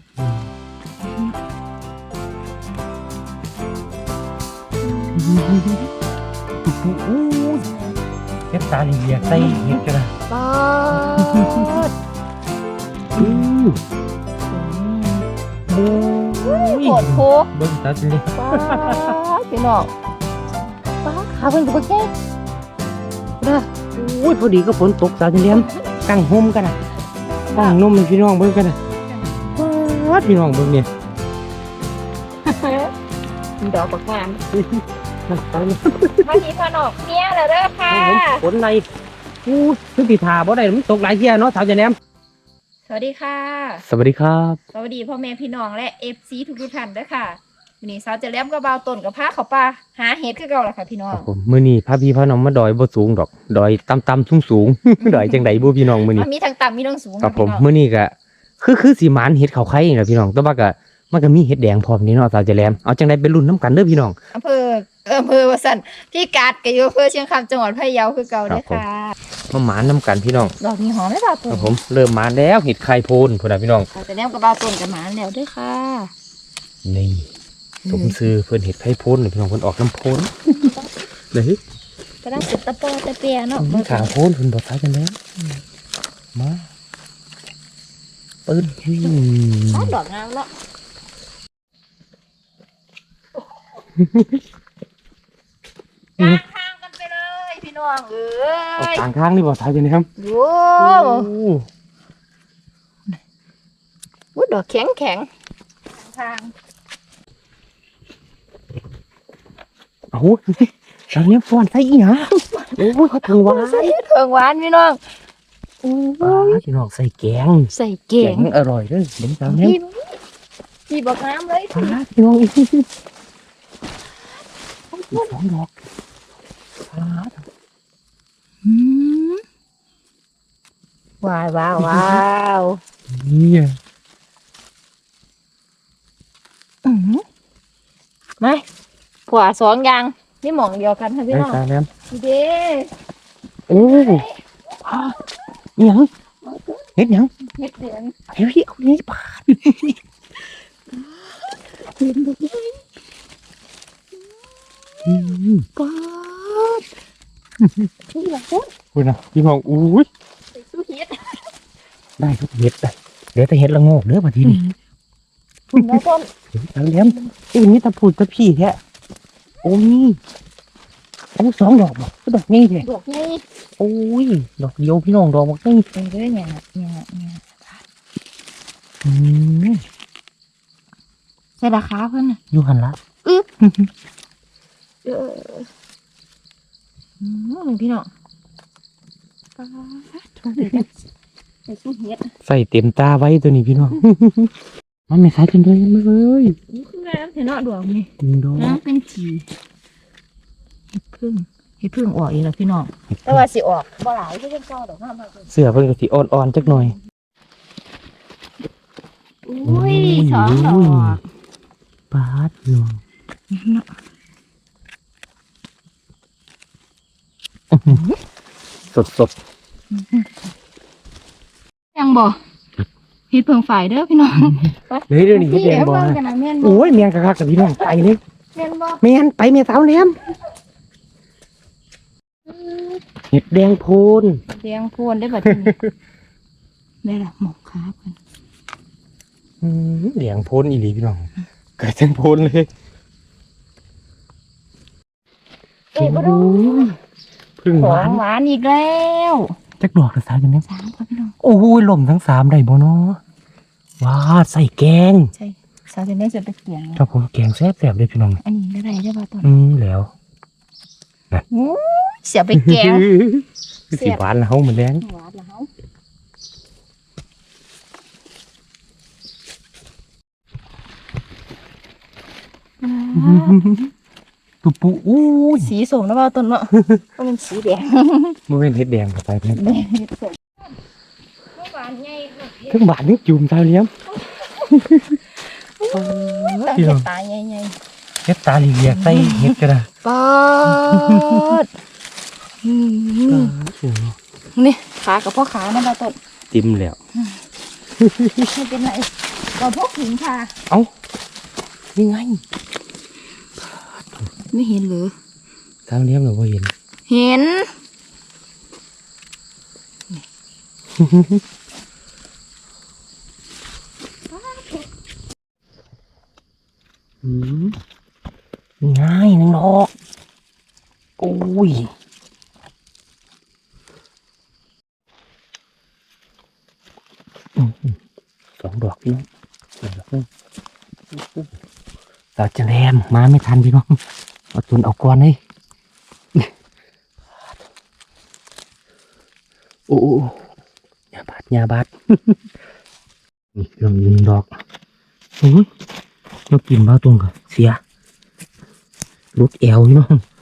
ดปุ๊บปุ๊บอู้ยเก็บตาเหลียกใส่เห็ดกันนะปอดอู้โอ้ยโหดโคเบิ้งตาสิเลยปอดพี่น้องปอดขาเพิ่นก็บ่แก่เด้ออุ้ยพอดีก็ฝนตกสาวสิเลี้ยมตั้งโฮมกันนะตั้งนมให้พี่น้องเบิ้งกันนะว้า ดพี่น้องเบิ้งเนี่ยดอกบักงามมันตายแล้วมาทีพานอกเมียแล้วเด้อค่ะฝนในอู้คือปีทาบ่ได้มันตกหลายเที่ยเนาะสาวจะแหลมสวัสดีค่ะ สวัสดีครับ สวัสดีพ่อแม่พี่น้องและ FC ทุกทุกๆท่านเด้อค่ะวันนี้สาวจะเลี้ยมกับเบาวต้นกับพาเขาป่าหาเห็ดคือเก่าล่ะค่ะพี่น้อคงรับผมมื้อนี้พาพี่พาน้องมาดอยบ่สูงดอก ดอยต่ำๆสูงๆดอยจังไดบ่พี่น้องมื้อนี้มันมีทั้งต่ำมีทั้งสูงครับผมพี่น้องมื้อนี้ก็ คือคือสิหมานเห็ดเขาไข่นี่แหละพี่น้องแต่ว่าก็มันก็มีเห็ดแดงพร้อมนี่เนาะสาวจะแหลมเอาจังไดไปรุ่นน้ำกันเด้อพี่น้อง อำเภออำเภอวสันพี่กาดกับอยู่อำเภอเชียงคำจังหวัดพะเยาคือเก่าเด้อค่ะมาหมานน้ำกันพี่น้องดอกนี้หอมไหมบ่าวต้คนรับผมเริ่มหมานแล้วเห็ดไข่โพนพุ่นน่ะพี่น้องสาวจะเลี้ยมกับเบาวต้นกับหมาแล้วเด้อค่ะนี่สมซื้อเพิ่นเห็ดไข่โพนนี่พี่น้องเพิ่นออกน้ำโพนเลยกำลังสุดตะปอตะเปียเนาะมันขางโพนเพิ่นบ่ทายกันแล้วมา ปื้นอืมอ๋อดอกงามแล้วกลางทางกันไปเลยพี่น้องเอ้เอายกลางข้างนี่บ่ทายกันนะครับโว้โอ้วุ้ดอกแข็งแข็งทางเอาตอนนี้ฟอนใส่อีหยังโอ้ยเขาถึงว่าใส่เถิงหวานพี่น้อง อู้อ่าพี่น้องใส่แกงใส่แกเก่งงอร่อยเด้อเดี๋ยวตามนี้พี่พี่บอกน้ำเลยอ่าพี่น้องอีกสองดอกอ่าอืมว้าวว้าวว้าวนี่อะอืมไม่ผัวสองอย่างนี่หมองเดียวกันค่ะไปพี่น้อง ตามแล้วเด้โอ้อ่า อีหยังเฮ็ดหยังเม็ดเหลืองเฮ้ยเอานี่ปาดเห็นดูอืมป๊าดนี่แหละคุณคุณนะพี่น้องอุ้ยใส่สู้เฮ็ดได้ทุกเห็ดเลยเดี๋ยวแต่เห็ดละโงกเด้อบัดทีนี้คุณน้องต้นเดี๋ยวตามแล้วอีนี้ตะพูดตะพี่แท้โอ้ย โอ้สองดอกบ่ก็ดอกนี่แท้ดอกนี่โอ้ยดอกเดียวพี่น้องดอกบักนี่เป็นเรื่องเนี่ยเนี่ยเนี่ยอืมใส่ราคาเพิ่นน่ะอยู่หันละเอออืมพี่น้องป๊าดถูกเลยนะใส่สู้เฮ็ดใส่เต็มตาไว้ตัวนี้พี่น้อง มันไม่ใส่กันเลยมาเลยนี่คืองามเห็นเนาะดอกนี่หนึ่งดอกน้ำเป็นจีเห็ด พึ่งเห็ดพึ่งออกอีกแล้วพี่น้องแต่ว่าสิออกบ่หลายที่เป็นเจ้าดอกงามมากเลยเสื้อเพิ่นก็สิอ่อนๆจักหน่อยอุ้ยสองดอกปาดพี่น้องเนาะสดสดยังบ่เห็ดเพิ่งฝ่ายเด้อพี่น้องๆเลยเดี๋ยวนี้เฮ็ดแดงบ่พี่ฮะเบิ่กันนะแม่นบ่โอ้ยเมียงคักๆกับพี่น้องไปเลยแม่นบ่แม่นไปเมียสาวแหลม เห็ดแดงโพนเสียงโพนได้อบัดนี้ ได้ละหมกขาเพิ่นอืมแดงโพนอีหลีพี่น้องเกิดจังโพนเลยเอ้ยบ่ดอกพึ่งขหอวางนหวานอีกแล้วจักดอกละสาวจังนี้สามค่ะพี่น้องโอ้ยลมทั้งสามได้บ่เนาะว้าใส่แกงใช่สาวจะได้จะไปเกียงครับผมแกงแซ่บๆเลยพี่น้อง อันนี้ได้ไรได้บ่ต้นอืมแล้วอู้ เสียไปแกงคือสีหวานแล้วเหมือนแดงหวานแล้วตุปูอู้ยสีส้มนะบ่าวต้นเนาะก็เป็นสีแดงมันเป็นเห็ดแดงกับไปเนี่ยแดงส้มหวานใหญ่ค่ะทั้งบาทนึกจุ่มตาเลี้ยมตั้งพี่แต่น้องตาใหญ่เห็ดตาเหลียกใส่เห็ดกันนะๆ ปอดอืมนี่ขากับพ่อขานะบ่าวต้นจิ้มแล้วไม่เป็นไรเราพกถุงค่ะ เอ้านี่ไง ไม่เห็นหรือสามเหลี่ยมหรือว่าเห็น เห็น อืมง่ายนึงดอก โอ้ยอืมสองดอกพี่น้องสองดอกนึงตาจะแรมมาไม่ทันพี่น้องเอาตุนเอาก่อนเลยโอ้โอ้โอ้ยาบาดยาบาดนี่เรื่องยิงดอกโอ้ย nó kìm bao tuần cả xìa rút eo nó ô chùm phá đọt này không แ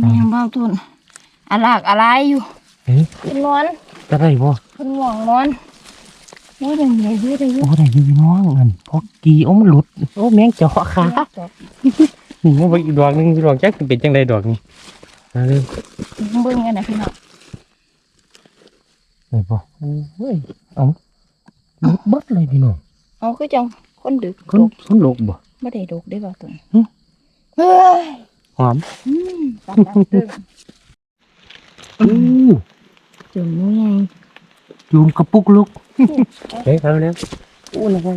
ม่งเบ้าต้นอะไรอะไรอยู่เอ๊ะเป็นนอนจะได้บ่เป็นห่วงนอนโอ้ยได้ไงด้วยได้อโอ้ได้อยี่น้องเงินพอกีโอ้มันหลุดโอ้แมงเจาะขานี่มันไปอีกดอกหนึงดอกแจ๊กเป็นจังไดดอกนี่มาเลยเบิ่งกันนะพี่น้อง ได้บ่โอ้ยเอาหลุดเบิดเลยพี่น้องเอาคือจังคนดึกคนคนโลกบ่ไม่ได้ดกได้เบ้าต้นหึเฮ้ยหอมอืมตามนั้นเด้ออู้จุ่มนี่ไงจูมกระปุกลุกเฮ้ยเอาแล้วอู้นะไง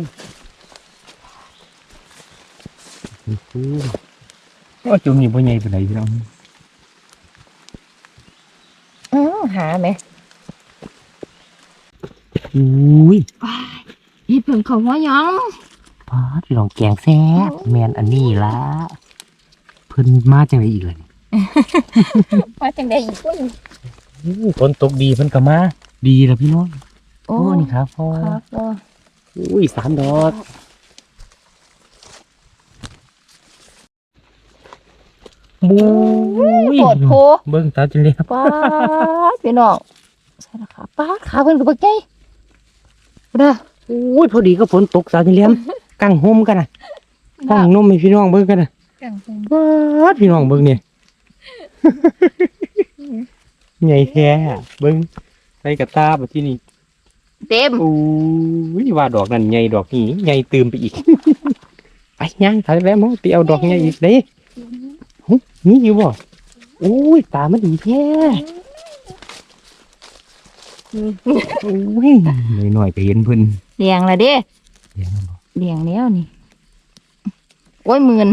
ว่าจูมนี่บ่ใหญ่ปานใดพี่น้องอื้อหาไหม อุ้ยว้ายอีเพิ่งเขาว่ายังพาพี่น้องแกงแซ่บแมนอันนี้ละเพิ่นมาจังไดอีกล่ะนี่ว่าจังได้อีกคนอู้ฝนตกดีเพิ่นก็มา ดีแล้วพี่น้องโอ้โอ้นี่ครับพ่อครับพ่ออุ้ยสามดอกบูยโปวดโพเบิ่งตาจังเลยครับป้าดพี่น้องใช่ละค่ะป้าดขาเพิ่นกับบักใหญ่ เด้ออุ้ยพอดีก็ฝนตกสาวจังเลียมกางห่มกันน่ะห้องนุ่มให้พี่น้องเบิ่งกันน่ะกังเพิ่นว้าดพี่น้องเบิ่งนี่ใหญ่แท้เบิ่งใส่กระตาแบบที่นี่เต็มอุ้ยว่าดอกนั้นใหญ่ดอกนี้ใหญ่ตื่มไปอีกไปย่างถ่ายแล้วมั้งไปเอาดอกใหญ่อีกเด้หึนี่อยู่บ่อุ้ยตามันดีแท้ อุ้ยหน่อยๆก็เห็นเพิ่นเลี้ยงละเด้เดี๋ยวนะบ่เลี้ยงแล้วนี่ โอ้ยหมื่น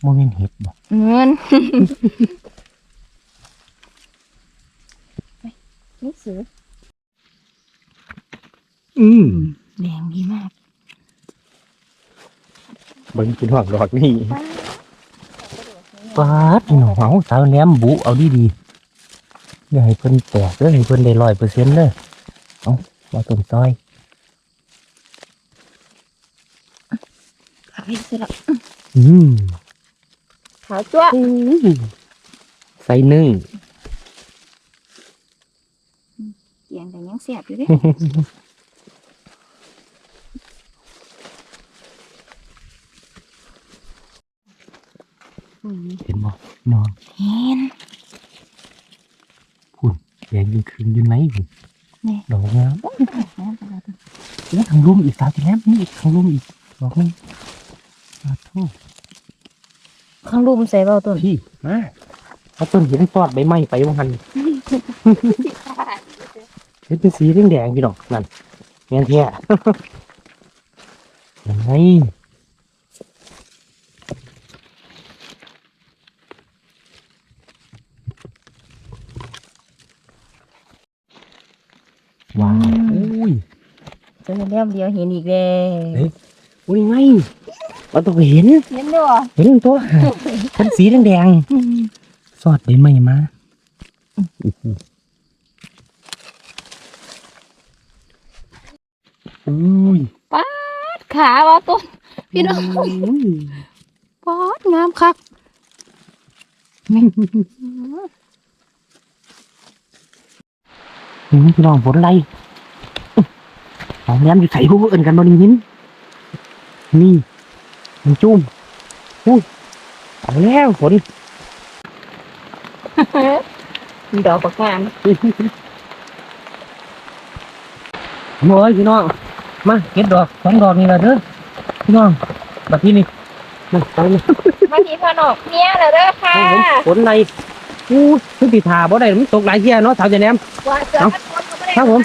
โมเมนเห็ดบ่เงินนี่สืออืมแดงดีมากเบิ่งพี่น้องดอกนี่ปาดพี่น้องเอาสาวแหลมบุเอาดีๆ อย่าให้เพิ่นแตกเด้อให้เพิ่นได้ร้อยเปอร์เซ็นต์เด้อเอามาต้นซอยขายเสร็จแล้วอืมขาวจ้วใส่นึ่งเลี้ยงแต่ยังเสียบอยู่เด้ อืมเห็นบ่นอน เห็น แดงยิงคืนอยู่ไหนพุ่นนี่ดอกงามน้ำตาลแล้วทางลุ่มอีกสาวที่แล้วนี่อีกทางลุ่มอีกดอกนึงสาธุข้างรูมใส่เบาต้นพี่มาเอาต้นหินทอดใบไม้ไปว่าหันเห็นเป็นสีแดงๆพี่น้องนั่นแม่นแท้ยังไงว้าวอุ้ย เจอเลี้ยมเดียวเห็นอีกแล้วเฮ้ยอุ้ยไงเราต้องเห็น เห็นด้วยเห็นตัวเป็นสีแดงๆสอดใบไม้มาโอ้โหอุ้ยขาเบาต้นพี่น้องอุ้ยป๊อดงามคักอืมพี่น้องฝนไร สองแหลมอยู่ใส่หูเอินกันบนหินนี่มันจุ่มอุ้ยเอาแล้วฝนดอกบักงามโอ้ยพี่น้องมาเก็บดอกสองดอกนี่ละเด้อพี่น้องแบบที่นี่มาไปเลยมาทีพอนอกเนี่ยเลยเด้อค่ะฝนไรอู้คือปีถาบ่ได้มันตกหลายเที่ยเนาะสาวเจะแหนมว่าเสือมันคนก็ไม่ได้ครับผม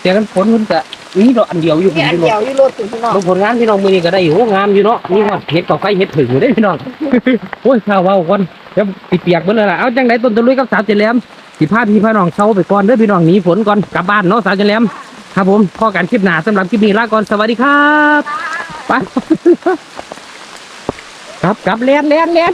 เดี๋ยวกันฝนมันจะ มีดอกอันเดียวอยู่มีอันพี่น้เดีอยวงอยู่รถถึงพี่น้องลงผลงานพี่น้องมือนี้ก็ได้อยู่งามอยู่เนาะมีหอดเห็ดกับไฟเห็ดถึงอยู่ได้พี่น้องโอ้ยข้าวเว้าก่อนเดี๋ยวติเปียกเบิ่เลยล่ะเอาจังไดต้นตะลุยกับสาวเจริญสิพาพี่พี่น้องเซาไปก่อนเด้อพี่น้องหนีฝนก่อนกลับบ้านเนาะสาวเจริญครับผมพอกันคลิปหน้าสำหรับคลิปนี้ลาก่อนสวัสดีครับไปกลับกลับเลียนเลียนเลียน